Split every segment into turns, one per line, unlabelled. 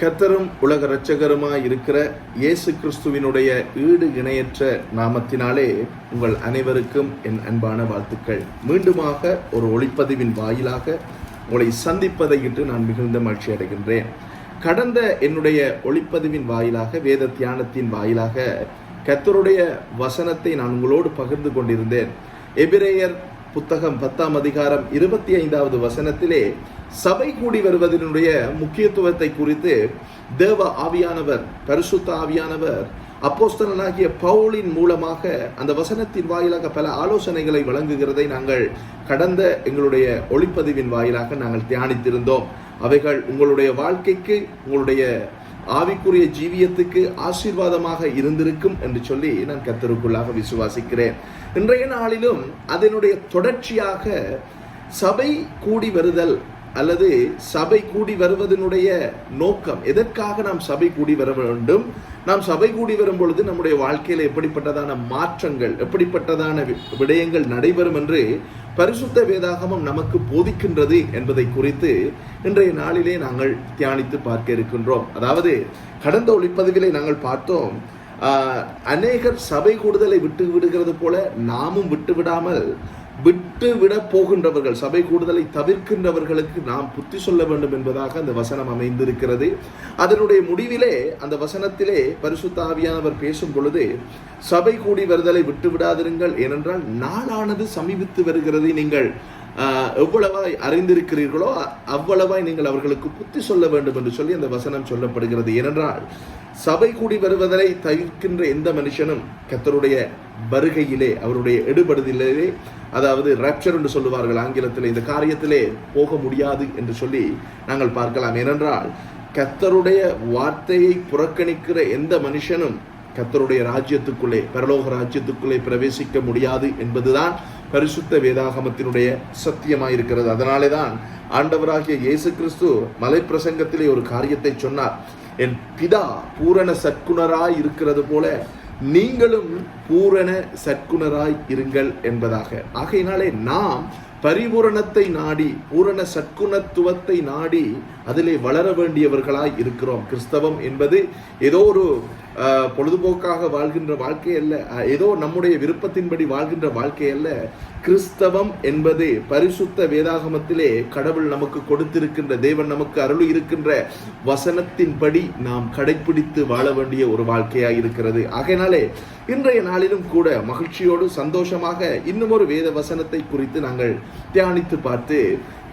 கத்தரும் உலக இரட்சகருமாய் இருக்கிற இயேசு கிறிஸ்துவினுடைய ஈடு இணையற்ற நாமத்தினாலே உங்கள் அனைவருக்கும் என் அன்பான வாழ்த்துக்கள். மீண்டுமாக ஒரு ஒளிப்பதிவின் வாயிலாக உங்களை சந்திப்பதை இட்டு நான் மிகுந்த மகிழ்ச்சி அடைகின்றேன். கடந்த என்னுடைய ஒளிப்பதிவின் வாயிலாக வேத தியானத்தின் வாயிலாக கத்தருடைய வசனத்தை நான் உங்களோடு பகிர்ந்து கொண்டிருந்தேன். எபிரேயர் புத்தகம் பத்தாம் அதிகாரம் இருபத்தி ஐந்தாவது வசனத்திலே சபை கூடி வருவதனுடைய முக்கியத்துவத்தை குறித்து தேவ ஆவியானவர் பரிசுத்த ஆவியானவர் அப்போஸ்தலனாகிய பவுலின் மூலமாக அந்த வசனத்தின் வாயிலாக பல ஆலோசனைகளை வழங்குகிறதை நாங்கள் கடந்த எங்களுடைய ஒளிப்பதிவின் வாயிலாக நாங்கள் தியானித்திருந்தோம். அவைகள் உங்களுடைய வாழ்க்கைக்கு உங்களுடைய ஆவிக்குரிய ஜீவியத்துக்கு ஆசீர்வாதமாக இருந்திருக்கும் என்று சொல்லி நான் கத்தருக்குள்ளாக விசுவாசிக்கிறேன். இன்றைய நாளிலும் அதனுடைய தொடர்ச்சியாக சபை கூடி வருதல் அல்லது சபை கூடி வருவதனுடைய நோக்கம். எதற்காக நாம் சபை கூடி வர வேண்டும்? நாம் சபை கூடி வரும் பொழுது நம்முடைய வாழ்க்கையில் எப்படிப்பட்டதான மாற்றங்கள் எப்படிப்பட்டதான வி- விடயங்கள் நடைபெறும் என்று பரிசுத்த வேதாகமம் நமக்கு போதிக்கின்றது என்பதை குறித்து இன்றைய நாளிலே நாங்கள் தியானித்து பார்க்க இருக்கின்றோம். அதாவது கடந்த ஒளிப்பதிவிலே நாங்கள் பார்த்தோம் அநேகர் சபை கூடுதலை விட்டு விடுகிறது போல நாமும் விட்டு விடாமல் விட்டு விட போகின்றவர்கள் சபை கூடுதலை தவிர்க்கின்றவர்களுக்கு நாம் புத்தி சொல்ல வேண்டும் என்பதாக அந்த வசனம் அமைந்திருக்கிறது. அதனுடைய முடிவிலே அந்த வசனத்திலே பரிசுத்தாவியானவர் பேசும் பொழுது சபை கூடி வருதலை விட்டு விடாதிருங்கள் ஏனென்றால் நாளானது சமீபித்து வருகிறது நீங்கள் எவ்வளவாய் அறிந்திருக்கிறீர்களோ அவ்வளவாய் நீங்கள் அவர்களுக்கு புத்தி சொல்ல வேண்டும் என்று சொல்லி அந்த வசனம் சொல்லப்படுகிறது. ஏனென்றால் சபை கூடி வருவதை தவிர்க்கின்ற எந்த மனுஷனும் கத்தருடைய வருகையிலே அவருடைய எடுபடுதலிலே அதாவது ரப்சர் என்று சொல்லுவார்கள் ஆங்கிலத்தில் இந்த காரியத்திலே போக முடியாது என்று சொல்லி நாங்கள் பார்க்கலாம். ஏனென்றால் கத்தருடைய வார்த்தையை புறக்கணிக்கிற எந்த மனுஷனும் கர்த்தருடைய ராஜ்யத்துக்குள்ளே பரலோக ராஜ்யத்துக்குள்ளே பிரவேசிக்க முடியாது என்பதுதான் பரிசுத்த வேதாகமத்தினுடைய சத்தியமாயிருக்கிறது. அதனாலே தான் ஆண்டவராகிய இயேசு கிறிஸ்து மலை பிரசங்கத்திலே ஒரு காரியத்தை சொன்னார். என் பிதா பூரண சற்குணராய் இருக்கிறது போல நீங்களும் பூரண சற்குணராய் இருங்கள் என்பதாக. ஆகையினாலே நாம் பரிபூரணத்தை நாடி பூரண சற்குணத்துவத்தை நாடி அதிலே வளர வேண்டியவர்களாய் இருக்கிறோம். கிறிஸ்தவம் என்பது ஏதோ ஒரு பொழுதுபோக்காக வாழ்கின்ற வாழ்க்கை அல்ல. ஏதோ நம்முடைய விருப்பத்தின்படி வாழ்கின்ற வாழ்க்கை அல்ல. கிறிஸ்தவம் என்பது பரிசுத்த வேதாகமத்திலே கடவுள் நமக்கு கொடுத்திருக்கின்ற தேவன் நமக்கு அருள் இருக்கின்ற வசனத்தின்படி நாம் கடைப்பிடித்து வாழ வேண்டிய ஒரு வாழ்க்கையாக இருக்கிறது. ஆகையினாலே இன்றைய நாளிலும் கூட மகிழ்ச்சியோடு சந்தோஷமாக இன்னும் ஒரு வேத வசனத்தை குறித்து நாங்கள் தியானித்து பார்த்து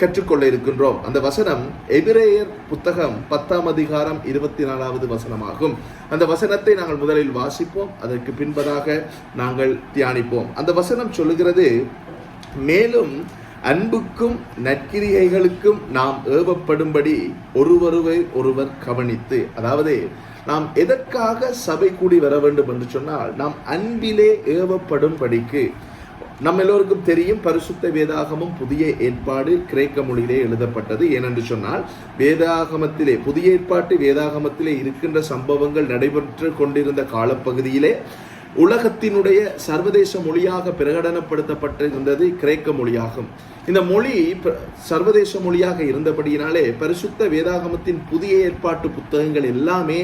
கற்றுக்கொள்ள இருக்கின்றோம். அந்த வசனம் எபிரேயர் புத்தகம் பத்தாம் அதிகாரம் இருபத்தி நாலாவது வசனமாகும். அந்த வசனத்தை நாங்கள் முதலில் வாசிப்போம். அதற்கு பின்பதாக நாங்கள் தியானிப்போம். அந்த வசனம் சொல்லுகிறது மேலும் அன்புக்கும் நற்கிரியைகளுக்கும் நாம் ஏவப்படும்படி ஒருவருவை ஒருவர் கவனித்து அதாவது நாம் எதற்காக சபை கூடி வர வேண்டும் என்று சொன்னால் நாம் அன்பிலே ஏவப்படும்படிக்கு. நம்ம எல்லோருக்கும் தெரியும் பரிசுத்த வேதாகமம் புதிய ஏற்பாடு கிரேக்க மொழியிலே எழுதப்பட்டது. ஏனென்று சொன்னால் வேதாகமத்திலே புதிய ஏற்பாட்டு வேதாகமத்திலே இருக்கின்ற சம்பவங்கள் நடைபெற்று கொண்டிருந்த காலப்பகுதியிலே உலகத்தினுடைய சர்வதேச மொழியாக பிரகடனப்படுத்தப்பட்டிருந்தது கிரேக்க மொழியாகும். இந்த மொழி சர்வதேச மொழியாக இருந்தபடியினாலே பரிசுத்த வேதாகமத்தின் புதிய ஏற்பாட்டு புத்தகங்கள் எல்லாமே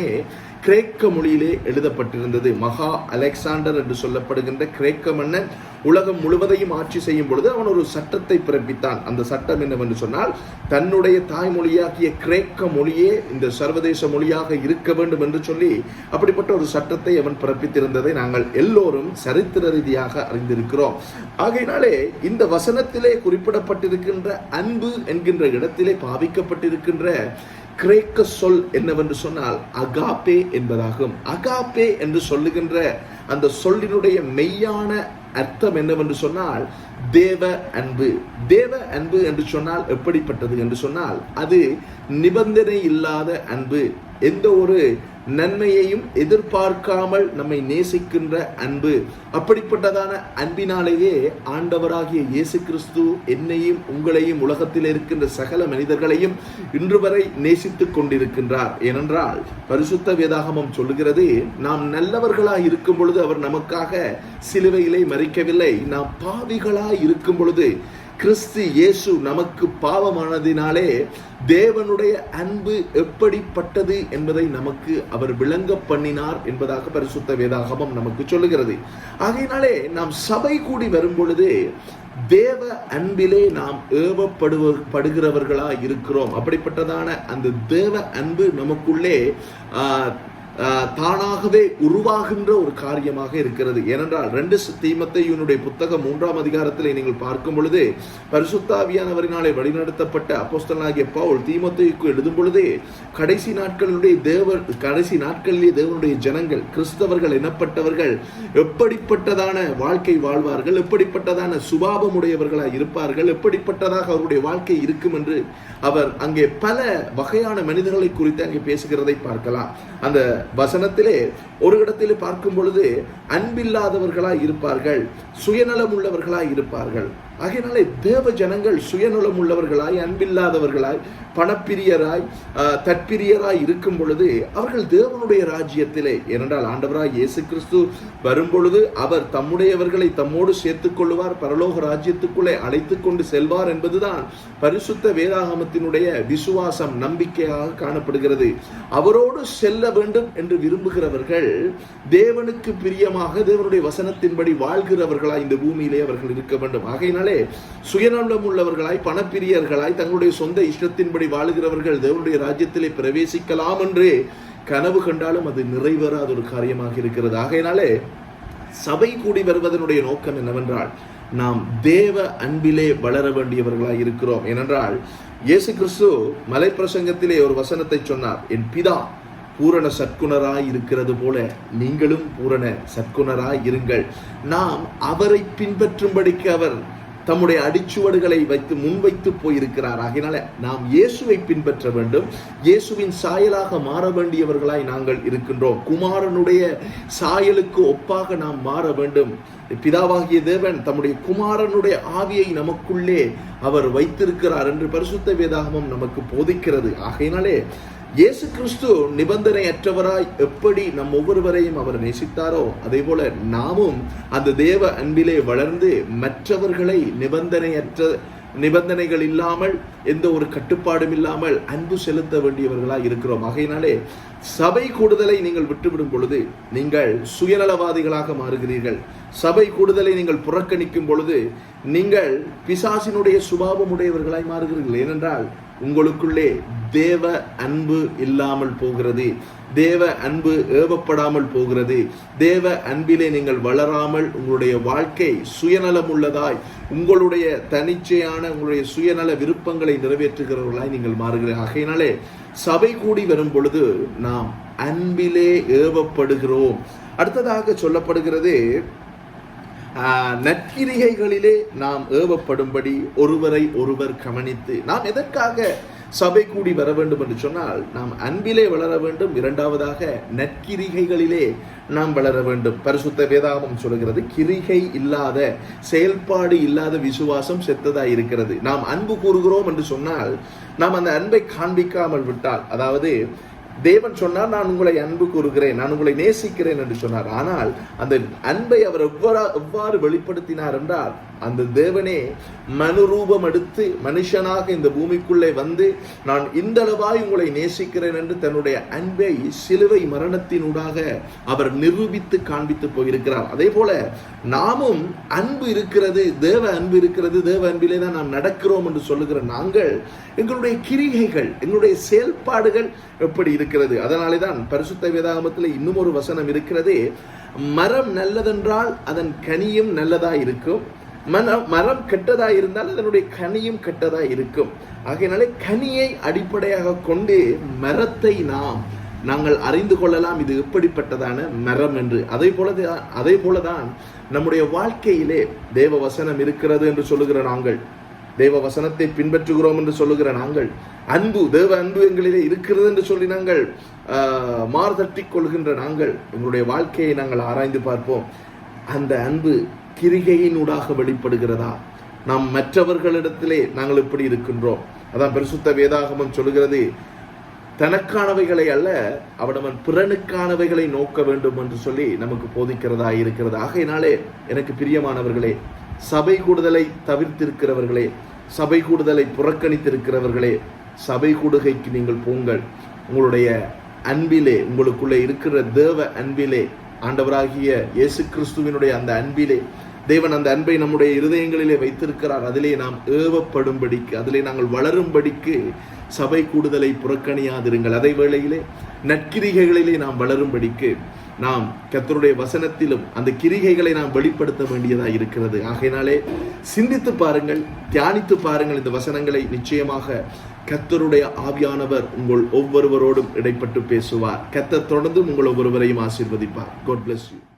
கிரேக்க மொழியிலே எழுதப்பட்டிருந்தது. மகா அலெக்சாண்டர் என்று சொல்லப்படுகின்ற கிரேக்க மன்னன் உலகம் முழுவதையும் ஆட்சி செய்யும் பொழுது அவன் ஒரு சட்டத்தை பிறப்பித்தான். அந்த சட்டம் என்னவென்று சொன்னால் தன்னுடைய தாய்மொழியாகிய கிரேக்க மொழியே இந்த சர்வதேச மொழியாக இருக்க வேண்டும் என்று சொல்லி அப்படிப்பட்ட ஒரு சட்டத்தை அவன் பிறப்பித்திருந்ததை நாங்கள் எல்லோரும் சரித்திர ரீதியாக அறிந்திருக்கிறோம். ஆகையினாலே இந்த வசனத்திலே குறிப்பிடப்பட்டிருக்கின்ற அன்பு என்கின்ற இடத்திலே பாவிக்கப்பட்டிருக்கின்ற கிரேக்க சொல் என்னவென்று சொன்னால் அகாபே என்பதாகும். அகாபே என்று சொல்லுகின்ற அந்த சொல்லினுடைய மெய்யான அர்த்தம் என்னவென்று சொன்னால் தேவ அன்பு. தேவ அன்பு என்று சொன்னால் எப்படிப்பட்டது என்று சொன்னால் அது நிபந்தனை இல்லாத அன்பு. எந்த ஒரு நன்மையையும் எதிர்பார்க்காமல் நம்மை நேசிக்கின்ற அன்பு. அப்படிப்பட்டதான அன்பினாலேயே ஆண்டவராகிய இயேசு கிறிஸ்து என்னையும் உங்களையும் உலகத்தில் இருக்கின்ற சகல மனிதர்களையும் இன்று வரை நேசித்துக் கொண்டிருக்கின்றார். ஏனென்றால் பரிசுத்த வேதாகமம் சொல்லுகிறது நாம் நல்லவர்களாய் இருக்கும் பொழுது அவர் நமக்காக சிலுவையிலே மறிக்கவில்லை நாம் பாவிகளாய் இருக்கும் பொழுது கிறிஸ்து இயேசு நமக்கு பாவமானதினாலே தேவனுடைய அன்பு எப்படிப்பட்டது என்பதை நமக்கு அவர் விளங்க பண்ணினார் என்பதாக பரிசுத்த வேதாகமம் நமக்கு சொல்லுகிறது. ஆகையினாலே நாம் சபை கூடி வரும் பொழுது தேவ அன்பிலே நாம் ஏவப்படுவ படுகிறவர்களா இருக்கிறோம் அப்படிப்பட்டதான அந்த தேவ அன்பு நமக்குள்ளே ஆஹ், தானாகவே உருவாகின்ற ஒரு காரியமாக இருக்கிறது. ஏனென்றால் ரெண்டு தீமத்தை இவனுடைய புத்தகம் மூன்றாம் அதிகாரத்திலே நீங்கள் பார்க்கும் பொழுது பரிசுத்தாவியானவரினாலே வழிநடத்தப்பட்ட அப்போஸ்தலனாகிய பவுல் தீமத்தைக்கு எழுதும் பொழுதே கடைசி நாட்களுடைய தேவ கடைசி நாட்களிலே தேவனுடைய ஜனங்கள் கிறிஸ்தவர்கள் எனப்பட்டவர்கள் எப்படிப்பட்டதான வாழ்க்கை வாழ்வார்கள் எப்படிப்பட்டதான சுபாவமுடையவர்களாய் இருப்பார்கள் எப்படிப்பட்டதாக அவருடைய வாழ்க்கை இருக்கும் என்று அவர் அங்கே பல வகையான மனிதர்களை குறித்து அங்கே பேசுகிறதை பார்க்கலாம். அந்த வசனத்திலே ஒரு இடத்தில் பார்க்கும் பொழுது அன்பில்லாதவர்களாய் இருப்பார்கள் சுயநலம் உள்ளவர்களாய் இருப்பார்கள். ஆகையினாலே தேவ ஜனங்கள் சுயநலம் உள்ளவர்களாய் அன்பில்லாதவர்களாய் பணப்பிரியராய் தற்பிரியராய் இருக்கும் பொழுது அவர்கள் தேவனுடைய ராஜ்யத்திலே ஏனென்றால் ஆண்டவராய் இயேசு கிறிஸ்து வரும் பொழுது அவர் தம்முடையவர்களை தம்மோடு சேர்த்துக் கொள்வார் பரலோக ராஜ்யத்துக்குள்ளே அழைத்து கொண்டு செல்வார் என்பதுதான் பரிசுத்த வேதாகமத்தினுடைய விசுவாசம் நம்பிக்கையாக காணப்படுகிறது. அவரோடு செல்ல வேண்டும் என்று விரும்புகிறவர்கள் தேவனுக்கு பிரியமாக தேவனுடைய வசனத்தின்படி வாழ்கிறவர்களாய் இந்த பூமியிலே அவர்கள் இருக்க வேண்டும். ஆகையினால் சுயநலம் உள்ளவர்களாய் பணப்பிரியர்களாய் தங்களுடைய சொந்த இஷ்டத்தின்படி வாழுகிறவர்கள் தேவனுடைய ராஜ்யத்திலே பிரவேசிக்கலாம் என்று கனவு கண்டாலும் அது நிறைவேறாத ஒரு காரியமாக இருக்கிறது. ஆகையினாலே சபை கூடி வருவதனுடைய நோக்கம் என்னவென்றால் நாம் தேவ அன்பிலே வளர வேண்டியவர்களாய் இருக்கிறோம். ஏனென்றால் இயேசு கிறிஸ்து மலைப்பிரசங்கத்திலே ஒரு வசனத்தை சொன்னார். என் பிதா பூரண சற்குணராய் இருக்கிறது போல நீங்களும் பூரண சற்குணராய் இருங்கள். நாம் அவரை பின்பற்றும்படிக்கு அவர் தம்முடைய அடிச்சுவடுகளை வைத்து முன்வைத்து போயிருக்கிறார். ஆகினால நாம் இயேசுவை பின்பற்ற வேண்டும். இயேசுவின் சாயலாக மாற வேண்டியவர்களாய் நாங்கள் இருக்கின்றோம். குமாரனுடைய சாயலுக்கு ஒப்பாக நாம் மாற வேண்டும். பிதாவாகிய தேவன் தம்முடைய குமாரனுடைய ஆவியை நமக்குள்ளே அவர் வைத்திருக்கிறார் என்று பரிசுத்த வேதாகமம் நமக்கு போதிக்கிறது. ஆகையினாலே இயேசு கிறிஸ்து நிபந்தனையற்றவராய் எப்படி நம் ஒவ்வொருவரையும் அவர் நேசித்தாரோ அதே போல நாமும் அந்த தேவ அன்பிலே வளர்ந்து மற்றவர்களை நிபந்தனையற்ற நிபந்தனைகள் இல்லாமல் எந்த ஒரு கட்டுப்பாடும் இல்லாமல் அன்பு செலுத்த வேண்டியவர்களாய் இருக்கிறோம். ஆகையினாலே சபை கூடுதலை நீங்கள் விட்டுவிடும் பொழுது நீங்கள் சுயநலவாதிகளாக மாறுகிறீர்கள். சபை கூடுதலை நீங்கள் புறக்கணிக்கும் பொழுது நீங்கள் பிசாசினுடைய சுபாவமுடையவர்களாய் மாறுகிறீர்கள். ஏனென்றால் உங்களுக்குள்ளே தேவ அன்பு இல்லாமல் போகிறது தேவ அன்பு ஏவப்படாமல் போகிறது தேவ அன்பிலே நீங்கள் வளராமல் உங்களுடைய வாழ்க்கை சுயநலம் உள்ளதாய் உங்களுடைய தனிச்சையான உங்களுடைய சுயநல விருப்பங்களை நிறைவேற்றுகிறவர்களாய் நீங்கள் மாறுகிறீர்கள். ஆகையினாலே சபை கூடி வரும் பொழுது நாம் அன்பிலே ஏவப்படுகிறோம். அடுத்ததாக சொல்லப்படுகிறது நற்கிரிகைகளிலே நாம் ஏவப்படும்படி ஒருவரை ஒருவர் கவனித்து நாம் எதற்காக சபை கூடி வர வேண்டும் என்று சொன்னால் நாம் அன்பிலே வளர வேண்டும். இரண்டாவதாக நற்கிரிகைகளிலே நாம் வளர வேண்டும். பரிசுத்த வேதாகமம் சொல்கிறது கிரிகை இல்லாத செயல்பாடு இல்லாத விசுவாசம் செத்ததா இருக்கிறது. நாம் அன்பு கூறுகிறோம் என்று சொன்னால் நாம் அந்த அன்பை காண்பிக்காமல் விட்டால் அதாவது தேவன் சொன்னார் நான் உங்களை அன்பு கூறுகிறேன் நான் உங்களை நேசிக்கிறேன் என்று சொன்னார். ஆனால் அந்த அன்பை அவர் எவ்வாறு எவ்வாறு வெளிப்படுத்தினார் என்றால் அந்த தேவனே மனுரூபம் எடுத்து மனுஷனாக இந்த பூமிக்குள்ளே வந்து நான் இந்த அளவாய் உங்களை நேசிக்கிறேன் என்று தன்னுடைய அன்பை சிலுவை மரணத்தினூடாக அவர் நிரூபித்து காண்பித்து போயிருக்கிறார். அதே போல நாமும் அன்பு இருக்கிறது தேவ அன்பு இருக்கிறது தேவ அன்பிலே தான் நாம் நடக்கிறோம் என்று சொல்லுகிற நாங்கள் எங்களுடைய கிரிகைகள் எங்களுடைய செயல்பாடுகள் எப்படி இருக்கிறது. அதனாலே தான் பரிசுத்த வேதாகமத்தில் இன்னும் ஒரு வசனம் இருக்கிறது மரம் நல்லதென்றால் அதன் கனியும் நல்லதாக இருக்கும். மனம் மரம் கெட்டதாக இருந்தால் அதனுடைய கனியும் கெட்டதாக இருக்கும். ஆகையினாலே கனியை அடிப்படையாக கொண்டு மரத்தை நாம் நாங்கள் அறிந்து கொள்ளலாம் இது எப்படிப்பட்டதான மரம் என்று. அதே போல அதே போலதான் நம்முடைய வாழ்க்கையிலே தேவ வசனம் இருக்கிறது என்று சொல்லுகிற நாங்கள். தேவ வசனத்தை பின்பற்றுகிறோம் என்று சொல்லுகிற நாங்கள் அன்பு தேவ அன்பு எங்களிலே இருக்கிறது என்று சொல்லி நாங்கள் ஆஹ், கொள்கின்ற நாங்கள் எங்களுடைய வாழ்க்கையை நாங்கள் ஆராய்ந்து பார்ப்போம். அந்த அன்பு கிரிகையினூடாக வெளிப்படுகிறதா? நாம் மற்றவர்களிடத்திலே நாங்கள் எப்படி இருக்கின்றோம்? அதான் பரிசுத்த வேதாகமம் சொல்லுகிறது தனக்கானவைகளை அல்ல அவனவன் பிறனுக்கானவைகளை நோக்க வேண்டும் என்று சொல்லி நமக்கு போதிக்கிறதா இருக்கிறது. ஆகையினாலே எனக்கு பிரியமானவர்களே சபை கூடுதலை தவிர்த்திருக்கிறவர்களே சபை கூடுதலை புறக்கணித்திருக்கிறவர்களே சபை கூடுகைக்கு நீங்கள் போங்கள். உங்களுடைய அன்பிலே உங்களுக்குள்ளே இருக்கிற தேவ அன்பிலே ஆண்டவராகிய இயேசு கிறிஸ்துவினுடைய அந்த அன்பிலே தேவன் அந்த அன்பை நம்முடைய இருதயங்களிலே வைத்திருக்கிறார். அதிலே நாம் ஏவப்படும்படிக்கு அதிலே நாங்கள் வளரும்படிக்கு சபை கூடுதலை புறக்கணியாதிருங்கள். அதே வேளையிலே நற்கிரிகைகளிலே நாம் வளரும்படிக்கு நாம் கர்த்தருடைய வசனத்திலும் அந்த கிரிகைகளை நாம் வெளிப்படுத்த வேண்டியதாக இருக்கிறது. ஆகையினாலே சிந்தித்து பாருங்கள் தியானித்து பாருங்கள் இந்த வசனங்களை. நிச்சயமாக கர்த்தருடைய ஆவியானவர் உங்கள் ஒவ்வொருவரோடும் இடைப்பட்டு பேசுவார். கத்தர் தொடர்ந்து உங்கள் ஒவ்வொருவரையும் ஆசீர்வதிப்பார். God bless you